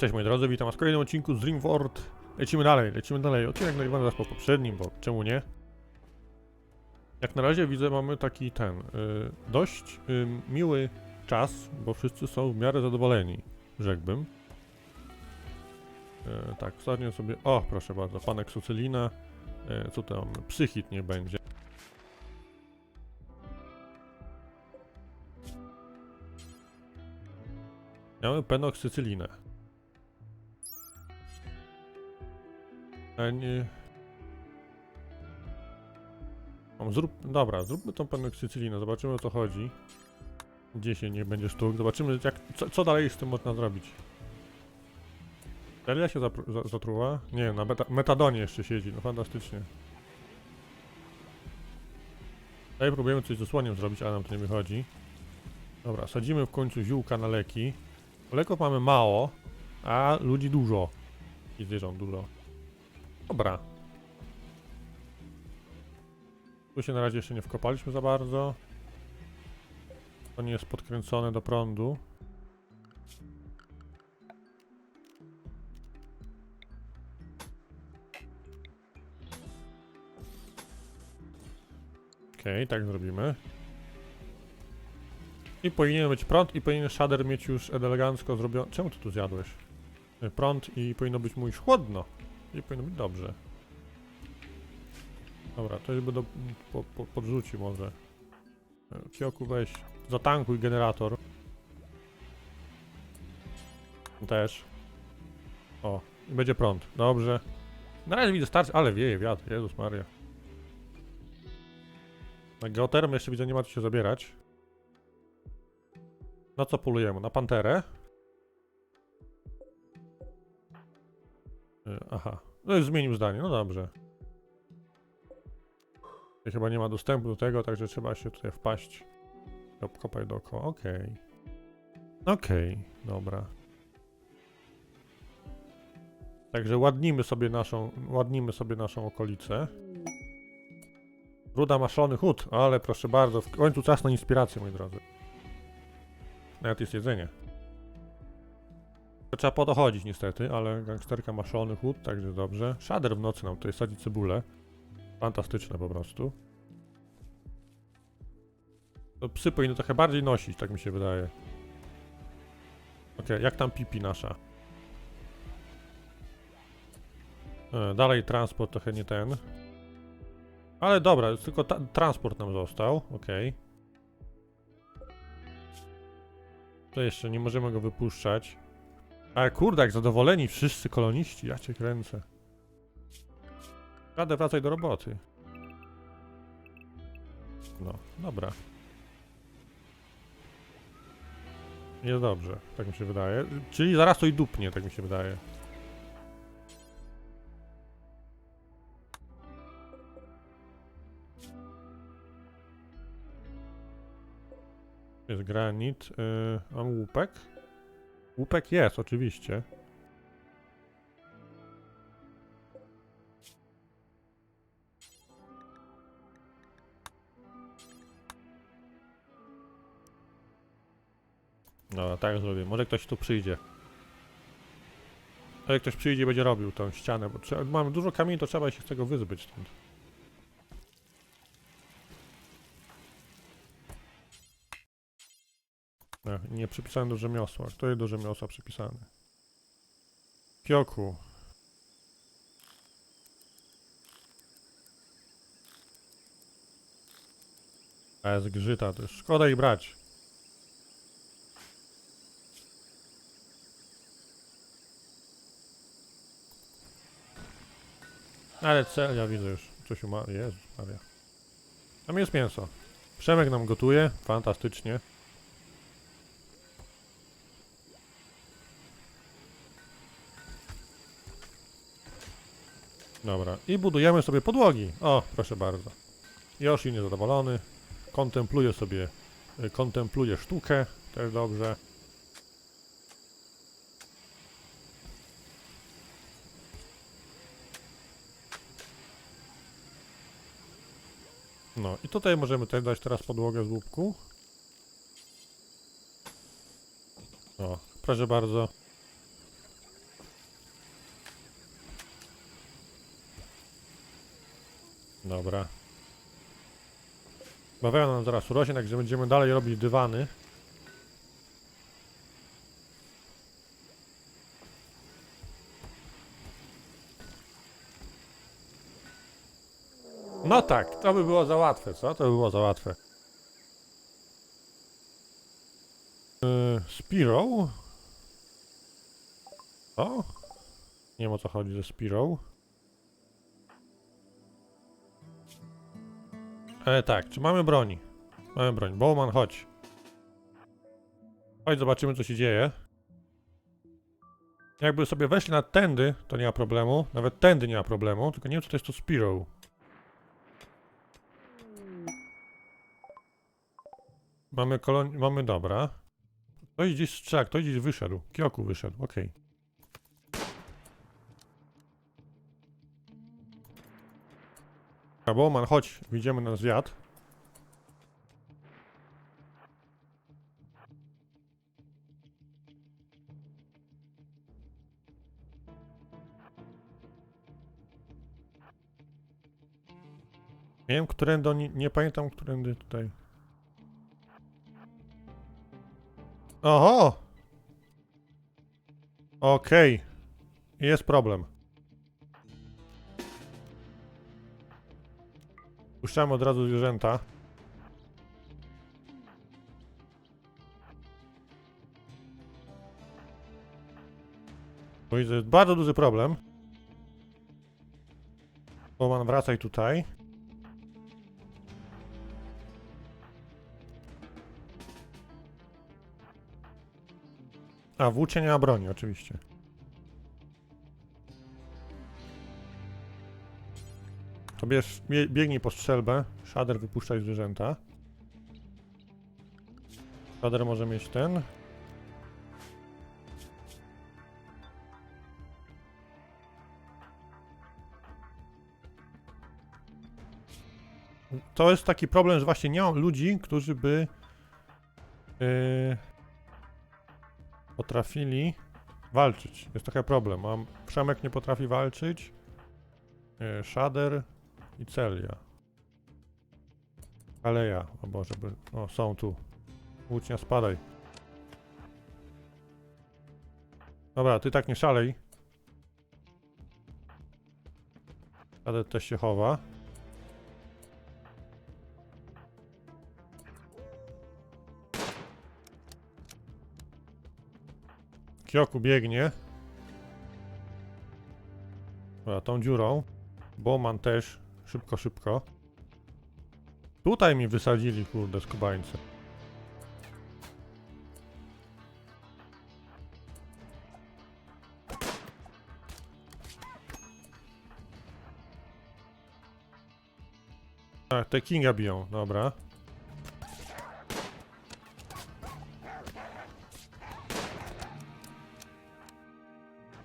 Cześć moi drodzy, witam was w kolejnym odcinku z Dreamford. Lecimy dalej, lecimy dalej. Odcinek nagrywany zaraz po poprzednim, bo czemu nie? Jak na razie widzę, mamy taki ten, y, dość y, miły czas, bo wszyscy są w miarę zadowoleni, rzekłbym. Y, tak, ostatnio sobie, o proszę bardzo, panek Sucelina, y, co tam, psychit nie będzie. Mamy penoksycylinę. A nie... Mam zrób... Dobra, zróbmy tą penoksycylinę, zobaczymy o co chodzi. 10 nie będzie sztuk, zobaczymy jak... Co, co dalej z tym można zrobić. Seria się za, zatruła? Nie, na meta metadonie jeszcze siedzi, no fantastycznie. Tutaj próbujemy coś z osłoniem zrobić, ale nam to nie wychodzi. Dobra, sadzimy w końcu ziółka na leki. Leków mamy mało, a ludzi dużo. I zwierząt dużo. Dobra. Tu się na razie jeszcze nie wkopaliśmy za bardzo. To nie jest podkręcone do prądu. Okej, tak zrobimy. I powinien być prąd i powinien shader mieć już elegancko zrobiony. Czemu ty tu zjadłeś? Y, Prąd i powinno być mu już chłodno. I powinno być dobrze. Dobra, to żeby do, po, po, podrzuci może. Kioku weź, zatankuj generator. Też. O, i będzie prąd. Dobrze. Na razie widzę starczy, ale wieje wiatr, Jezus Maria. Na geotermy jeszcze widzę nie ma co się zabierać. Na co polujemy? Na panterę? Aha. No i zmienił zdanie, no dobrze. Chyba nie ma dostępu do tego, także trzeba się tutaj wpaść. i Obkopać dookoła, okej. Okej, dobra. Także ładnimy sobie naszą, ładnimy sobie naszą okolicę. Ruda maszony hut, ale proszę bardzo, w końcu czas na inspirację, moi drodzy. Nawet jest jedzenie. To trzeba po to chodzić niestety, ale gangsterka ma szalony chód, także dobrze. Shader w nocy nam tutaj sadzi cebulę. Fantastyczne po prostu. To psy powinny trochę bardziej nosić, tak mi się wydaje. Okej, jak tam pipi nasza? E, dalej transport trochę nie ten. Ale dobra, tylko transport nam został, okej. To jeszcze nie możemy go wypuszczać. Ale kurde, jak zadowoleni wszyscy koloniści, ja cię kręcę. Radę, wracaj do roboty. No, dobra. Jest dobrze, tak mi się wydaje. Czyli zaraz to i dupnie, tak mi się wydaje. Jest granit. Yy, mam łupek? Łupek jest, oczywiście. No, tak zrobię. Może ktoś tu przyjdzie. Ale ktoś przyjdzie i będzie robił tą ścianę, bo trzeba, mamy dużo kamieni, to trzeba się z tego wyzbyć stąd. Nie przypisałem do rzemiosła. Kto jest do rzemiosła przypisany? Kioku. A jest grzyta, już szkoda ich brać. Ale cel, ja widzę już. Coś ma. Jezus Maria. Tam jest mięso. Przemek nam gotuje. Fantastycznie. Dobra, i budujemy sobie podłogi. O, proszę bardzo. Yoshi niezadowolony. Kontempluje sobie, y, kontempluje sztukę, też dobrze. No i tutaj możemy też dać teraz podłogę z łupku. O, proszę bardzo. Dobra. Bawiają nam zaraz urośnie, także będziemy dalej robić dywany. No tak, to by było za łatwe, co? To by było za łatwe. Yy, Spiro? O? Nie wiem o co chodzi ze Spiro. E, tak, czy mamy broni? Mamy broń. Bowman, chodź. Chodź, zobaczymy co się dzieje. Jakby sobie weszli na tędy, to nie ma problemu. Nawet tędy nie ma problemu, tylko nie wiem co to jest to Spiro. Mamy kolon... mamy, dobra. Ktoś gdzieś strzela, ktoś gdzieś wyszedł. Kioku wyszedł, okej. Okay. Bowman, chodź, idziemy na zwiat. Nie wiem, którędy oni, nie pamiętam, którędy tutaj. Oho! Okej. Jest problem. Puszczamy od razu zwierzęta. Bo jest bardzo duży problem. Oman, wracaj tutaj. A, ma broni, oczywiście. To bierz, bie, biegnij po strzelbę. Shader wypuszczaj zwierzęta. Shader może mieć ten. To jest taki problem, że właśnie nie mam ludzi, którzy by yy, potrafili walczyć. Jest taki problem. Mam Przemek nie potrafi walczyć. Yy, Shader i Celia. Aleja, o Boże, by... o są tu. Łucznia, spadaj. Dobra, ty tak nie szalej. Shader też się chowa. Kioku biegnie. Dobra, tą dziurą. Bowman też. Szybko, szybko. Tutaj mi wysadzili, kurde, skubańce. A, te Kinga biją, dobra.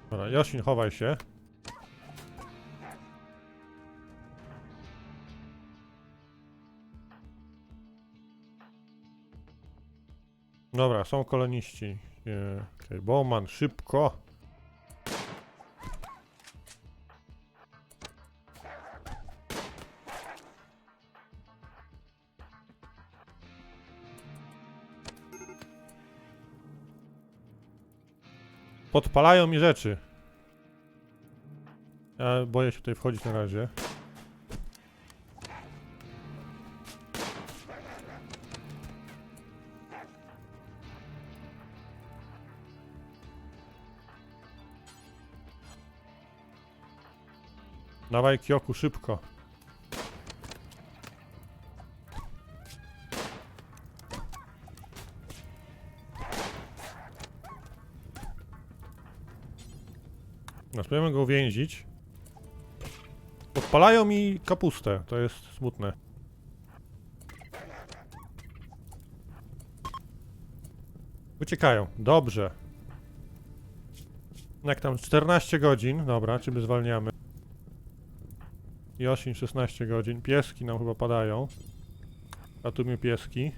Dobra, Josin, chowaj się. Dobra, są koloniści. Okay. Bowman, szybko. Podpalają mi rzeczy. Ja boję się tutaj wchodzić na razie. Dawaj Kioku, szybko. No, spróbujemy go uwięzić. Podpalają mi kapustę, to jest smutne. Uciekają, dobrze. Jak tam, 14 godzin, dobra, czy my zwalniamy? Josin 16 godzin, pieski nam chyba padają. A tu mi pieski.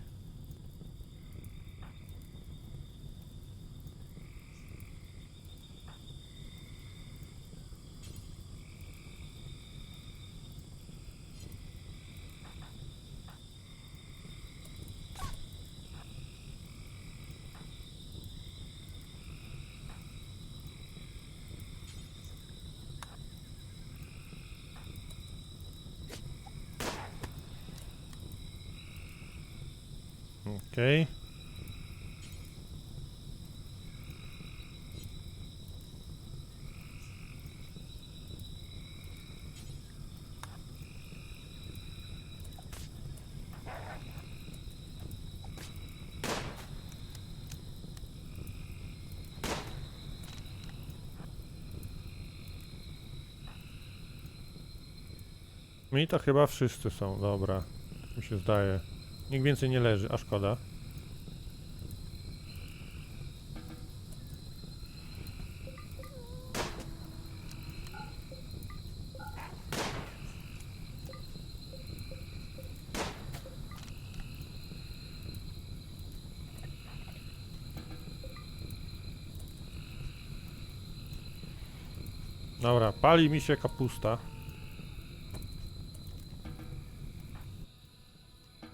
Okej. Mi to chyba wszyscy są, dobra. Mi się zdaje. Nikt więcej nie leży, a szkoda. Dobra, pali mi się kapusta.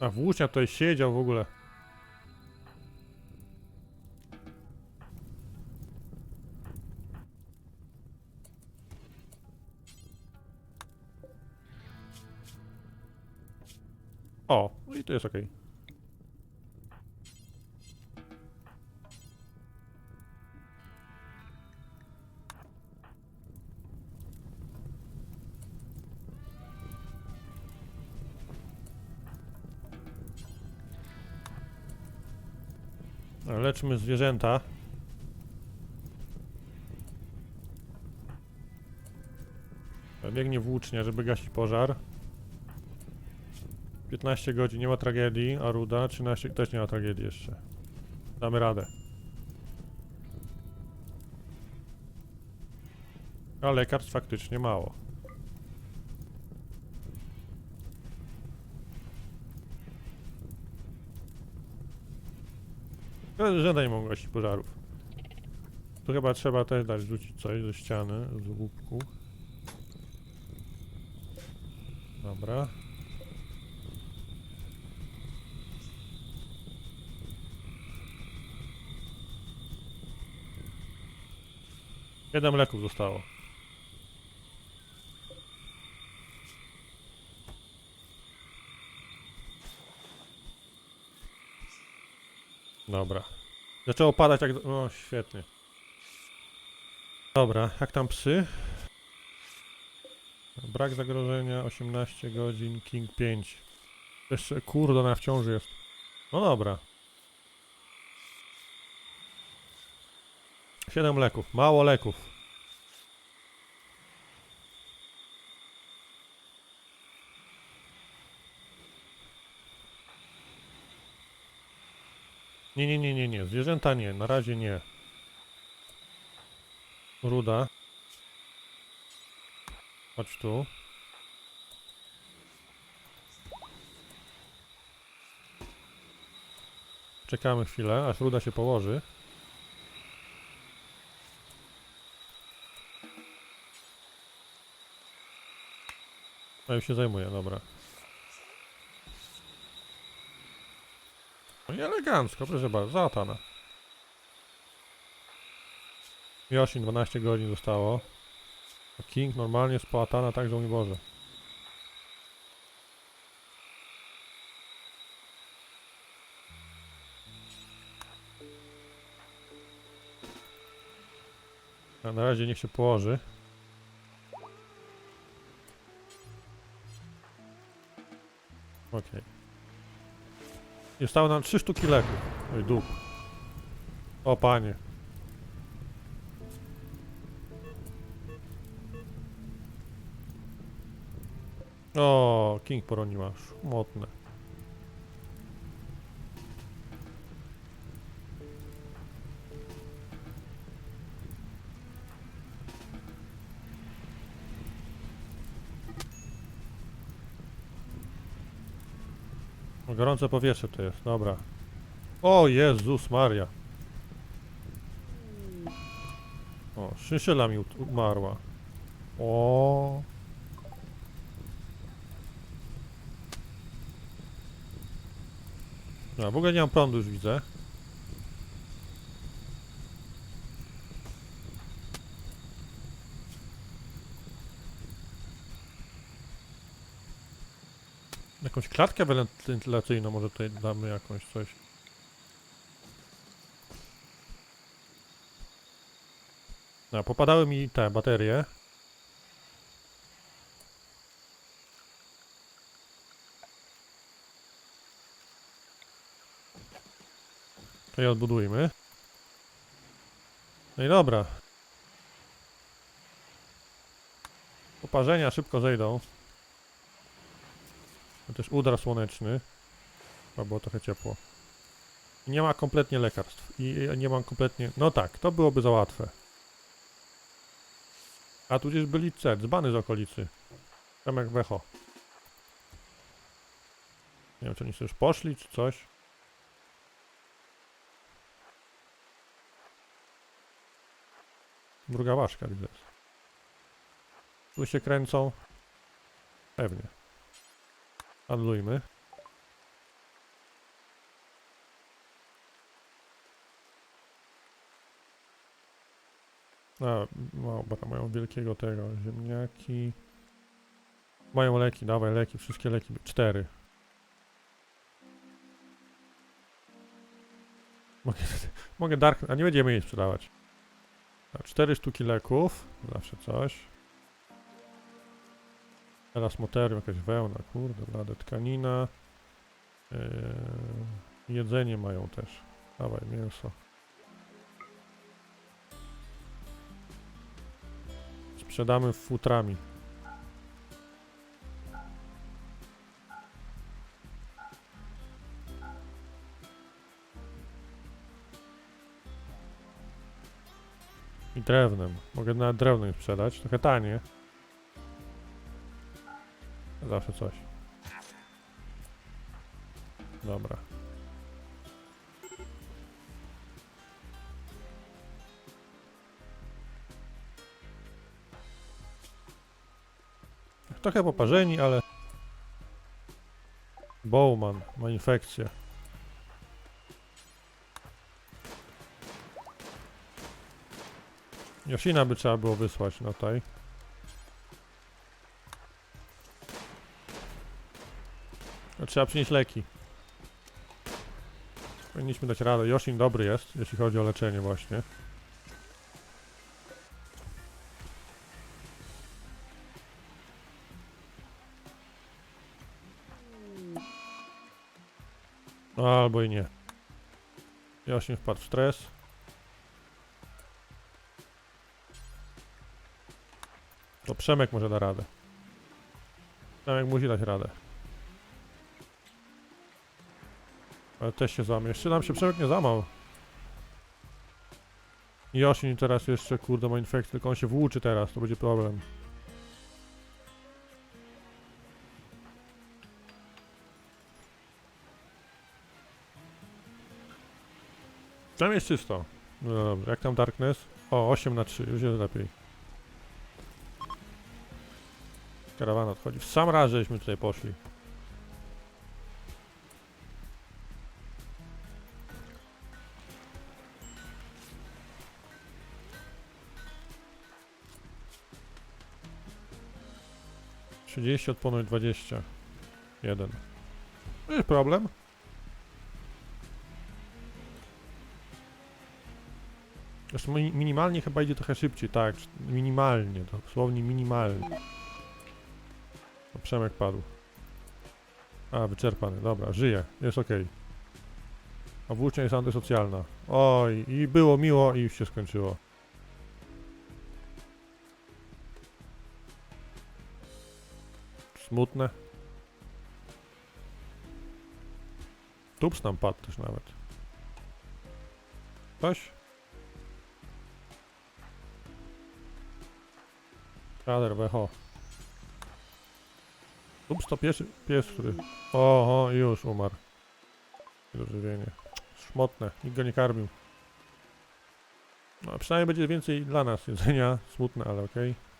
A włócznia tutaj siedział w ogóle. O, no i to jest ok. Leczmy zwierzęta. Biegnie włócznia, żeby gasić pożar. 15 godzin, nie ma tragedii, a ruda 13 też nie ma tragedii jeszcze. Damy radę. A lekarstw faktycznie mało. Nie mogą pożarów. Tu chyba trzeba też dać rzucić coś ze ściany, z łupku. Dobra. Siedem leków zostało. Dobra. Zaczęło padać jak... O, świetnie. Dobra, jak tam psy? Brak zagrożenia, 18 godzin, King 5. Jeszcze, kurde, ona w ciąży jest. No dobra. 7 leków, mało leków. Nie, nie, nie, nie, nie. Zwierzęta nie, na razie nie. Ruda. Chodź tu. Czekamy chwilę, aż ruda się położy. A już się zajmuje, dobra. No i elegancko, proszę bardzo, załatana. Yoshi 12 godzin zostało. A King normalnie spłatana, także mój Boże. A na razie niech się położy. Okej. I Zostało nam 3 sztuki leków. Oj, dup. O panie. O, King poroniła. Szmotne. Gorące powietrze to jest, dobra. O Jezus Maria. O, szyszyla mi umarła. O. No, w ogóle nie mam prądu już widzę. Klatkę wentylacyjną może tutaj damy jakąś coś. No, popadały mi te baterie. To je odbudujmy. No i dobra. Oparzenia szybko zejdą. To też udar słoneczny. Chyba było trochę ciepło. Nie ma kompletnie lekarstw. I nie mam kompletnie... No tak, to byłoby za łatwe. A tu gdzieś byli C, dzbany z okolicy. Tam wecho. Nie wiem, czy oni sobie już poszli, czy coś. Druga ważka widzę. Tu się kręcą. Pewnie. Handlujmy. A, dobra, mają wielkiego tego, ziemniaki. Mają leki, dawaj leki, wszystkie leki, cztery. Mogę, mogę Dark, a nie będziemy jej sprzedawać. Cztery sztuki leków, zawsze coś. Teraz moterium, jakaś wełna, kurde, blade, tkanina. Yy, jedzenie mają też. Dawaj, mięso. Sprzedamy futrami. I drewnem. Mogę nawet drewnem sprzedać. Trochę tanie. Zawsze coś. Dobra. Trochę poparzeni, ale... Bowman ma infekcję. Yoshina by trzeba było wysłać no tutaj. No, Trzeba przynieść leki. Powinniśmy dać radę. Yoshin dobry jest, jeśli chodzi o leczenie właśnie. Albo i nie. Yosin wpadł w stres. To Przemek może da radę. Przemek musi dać radę. Ale też się złamie. Jeszcze nam się Przemek nie zamał. Yosin teraz jeszcze, kurde, ma infekcję, tylko on się włóczy teraz, to będzie problem. Tam jest czysto. No dobra, jak tam Darkness? O, 8 na 3, już jest lepiej. Karawana odchodzi. W sam raz żeśmy tutaj poszli. Trzydzieści odponuj dwadzieścia. Jeden. To jest problem. Zresztą mi- minimalnie chyba idzie trochę szybciej, tak, minimalnie, dosłownie minimalnie. O, Przemek padł. A, wyczerpany, dobra, żyje, jest okej. A włócznia jest antysocjalna. Oj, i było miło i już się skończyło. Smutne. Tups nam padł też nawet. Ktoś? Rader Weho. Ups, to pierwszy pies, który... Oho, już umarł. Dożywienie. Szmotne, nikt go nie karmił. No, przynajmniej będzie więcej dla nas jedzenia. Smutne, ale okej. Dobra.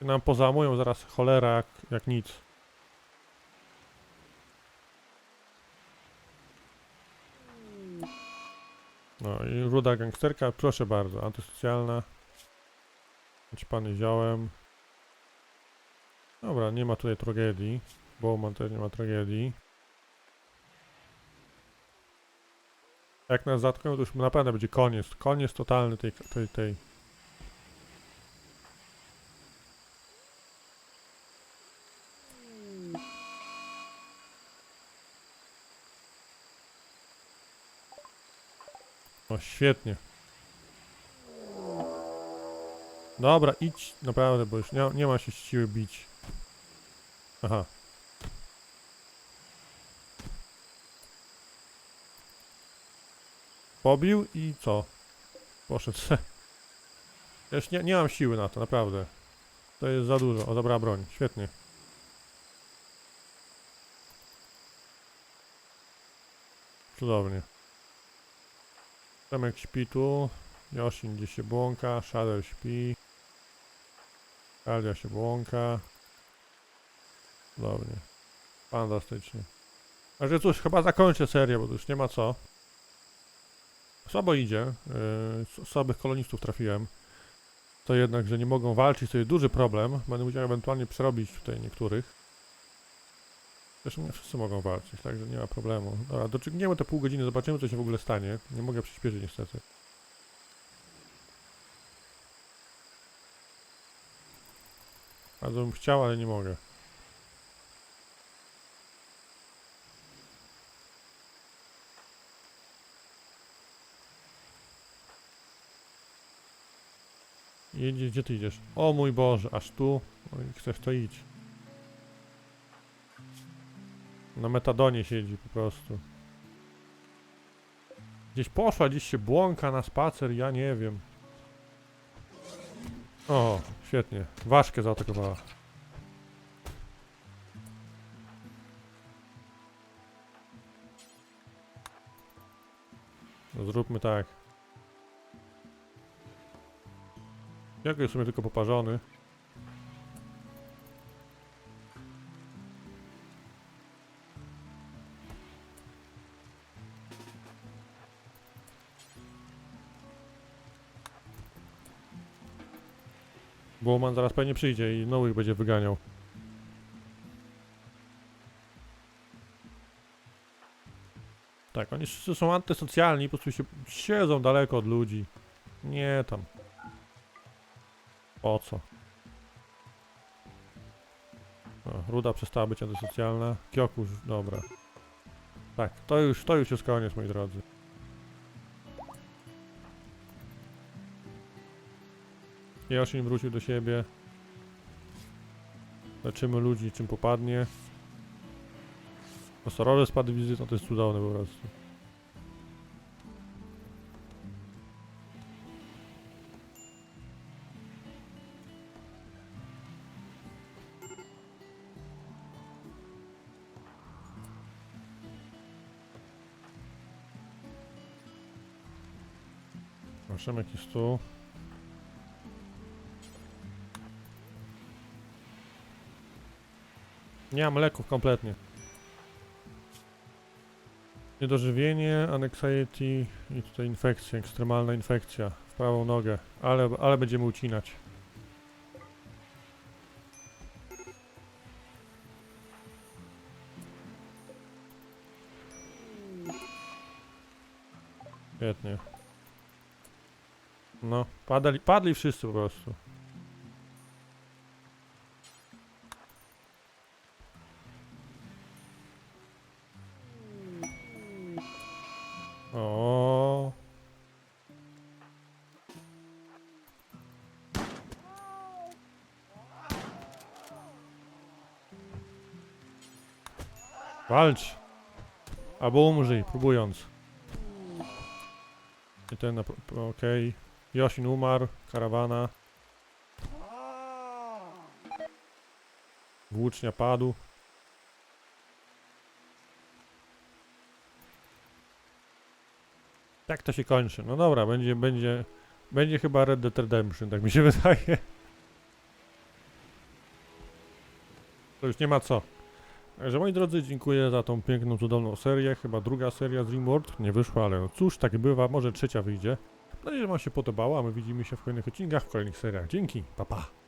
Nam pozamują zaraz cholera jak, jak nic. No i ruda gangsterka, proszę bardzo, antysocjalna. Ćpany ziołem. Dobra, nie ma tutaj tragedii. Bowman też nie ma tragedii. Jak nas zatkną, to już naprawdę będzie koniec. Koniec totalny tej, tej, tej. O, świetnie. Dobra, idź, naprawdę, bo już nie, nie ma się siły bić. Aha. Pobił i co? Poszedł se. Ja już nie, nie mam siły na to, naprawdę. To jest za dużo. O, dobra broń. Świetnie. Cudownie. Tomek śpi tu. Yosin gdzieś się błąka. Shadow śpi. Alia się błąka. Cudownie. Fantastycznie. Także cóż, chyba zakończę serię, bo już nie ma co. Słabo idzie. Yy, słabych kolonistów trafiłem. To jednak, że nie mogą walczyć, to jest duży problem. Będę musiał ewentualnie przerobić tutaj niektórych. Zresztą wszyscy mogą walczyć, także nie ma problemu. Dobra, doczekniemy te pół godziny, zobaczymy co się w ogóle stanie. Nie mogę przyspieszyć niestety. Bardzo bym chciał, ale nie mogę. Jedzie, gdzie ty idziesz? O mój Boże, aż tu? No chcesz to idź. Na metadonie siedzi po prostu. Gdzieś poszła, gdzieś się błąka na spacer, ja nie wiem. O, świetnie. Ważkę zaatakowała. No zróbmy tak. Jak jest w sumie tylko poparzony? Bowman zaraz pewnie przyjdzie i nowych będzie wyganiał. Tak, oni wszyscy są antysocjalni, po prostu się siedzą daleko od ludzi. Nie tam. Po co? O, Ruda przestała być antysocjalna. Kyokusz, dobra. Tak, to już, to już jest koniec, moi drodzy. Yoshi wrócił do siebie. Leczymy ludzi, czym popadnie. Osorowy spadł wizytą, to jest cudowne po prostu. Maszymek jest tu. Nie mam leków kompletnie. Niedożywienie, anxiety i tutaj infekcja, ekstremalna infekcja w prawą nogę, ale, ale będziemy ucinać. Świetnie. No, padali, padli wszyscy po prostu. Walcz! Albo umrzyj, próbując. I ten, okej. Yosin umarł, karawana. Włócznia padł. Tak to się kończy. No dobra, będzie, będzie, będzie chyba Red Dead Redemption, tak mi się wydaje. To już nie ma co. Także moi drodzy, dziękuję za tą piękną, cudowną serię. Chyba druga seria z Rimworld nie wyszła, ale no cóż, tak bywa, może trzecia wyjdzie. Mam nadzieję, że wam się podobało, a my widzimy się w kolejnych odcinkach, w kolejnych seriach. Dzięki, pa pa.